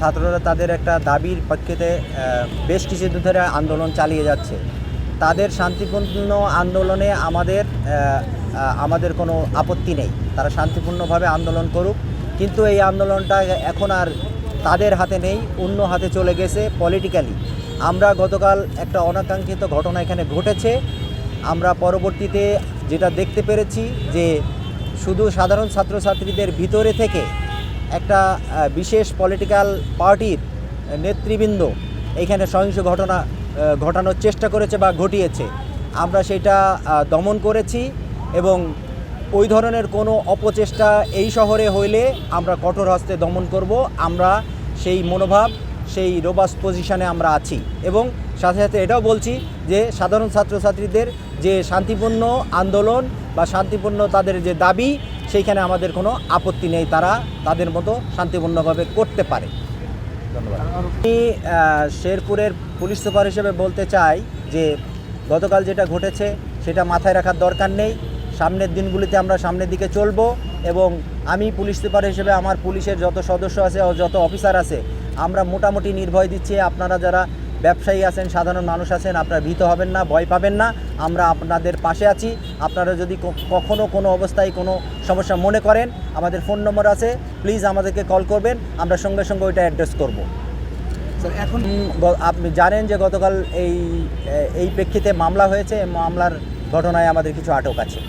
ছাত্ররা তাদের একটা দাবির পক্ষেতে বেশ কিছুদিন ধরে আন্দোলন চালিয়ে যাচ্ছে। তাদের শান্তিপূর্ণ আন্দোলনে আমাদের আমাদের কোনো আপত্তি নেই। তারা শান্তিপূর্ণভাবে আন্দোলন করুক। কিন্তু এই আন্দোলনটা এখন আর তাদের হাতে নেই, অন্য হাতে চলে গেছে পলিটিক্যালি আমরা গতকাল একটা অনাকাঙ্ক্ষিত ঘটনা এখানে ঘটেছে। আমরা পরবর্তীতে যেটা দেখতে পেরেছি যে শুধু সাধারণ ছাত্রছাত্রীদের ভিতরে থেকে একটা বিশেষ পলিটিক্যাল পার্টির নেতৃবৃন্দ এখানে সহিংস ঘটনা ঘটানোর চেষ্টা করেছে বা ঘটিয়েছে। আমরা সেটা দমন করেছি এবং ওই ধরনের কোনো অপচেষ্টা এই শহরে হইলে আমরা কঠোর হস্তে দমন করব। আমরা সেই মনোভাব, সেই রোবাস পজিশনে আমরা আছি এবং সাথে সাথে এটাও বলছি যে সাধারণ ছাত্রছাত্রীদের যে শান্তিপূর্ণ আন্দোলন বা শান্তিপূর্ণ তাদের যে দাবি সেইখানে আমাদের কোনো আপত্তি নেই, তারা তাদের মতো শান্তিপূর্ণভাবে করতে পারে। ধন্যবাদ। আমি শেরপুরের পুলিশ সুপার হিসেবে বলতে চাই যে, গতকাল যেটা ঘটেছে সেটা মাথায় রাখার দরকার নেই। সামনের দিনগুলিতে আমরা সামনের দিকে চলবো এবং আমি পুলিশ সুপার হিসেবে আমার পুলিশের যত সদস্য আছে ও যত অফিসার আছে, আমরা মোটামুটি নির্ভয় দিচ্ছি। আপনারা যারা ব্যবসায়ী আছেন, সাধারণ মানুষ আছেন, আপনারা ভীত হবেন না, ভয় পাবেন না। আমরা আপনাদের পাশে আছি। আপনারা যদি কখনও কোনো অবস্থায় কোনো সমস্যা মনে করেন আমাদের ফোন নম্বর আছে প্লিজ আমাদেরকে কল করবেন আমরা সঙ্গে সঙ্গে ওইটা অ্যাড্রেস করব। স্যার এখন আপনি জানেন যে গতকাল এই এই প্রেক্ষিতে মামলা হয়েছে মামলার ঘটনায় আমাদের কিছু আটক আছে।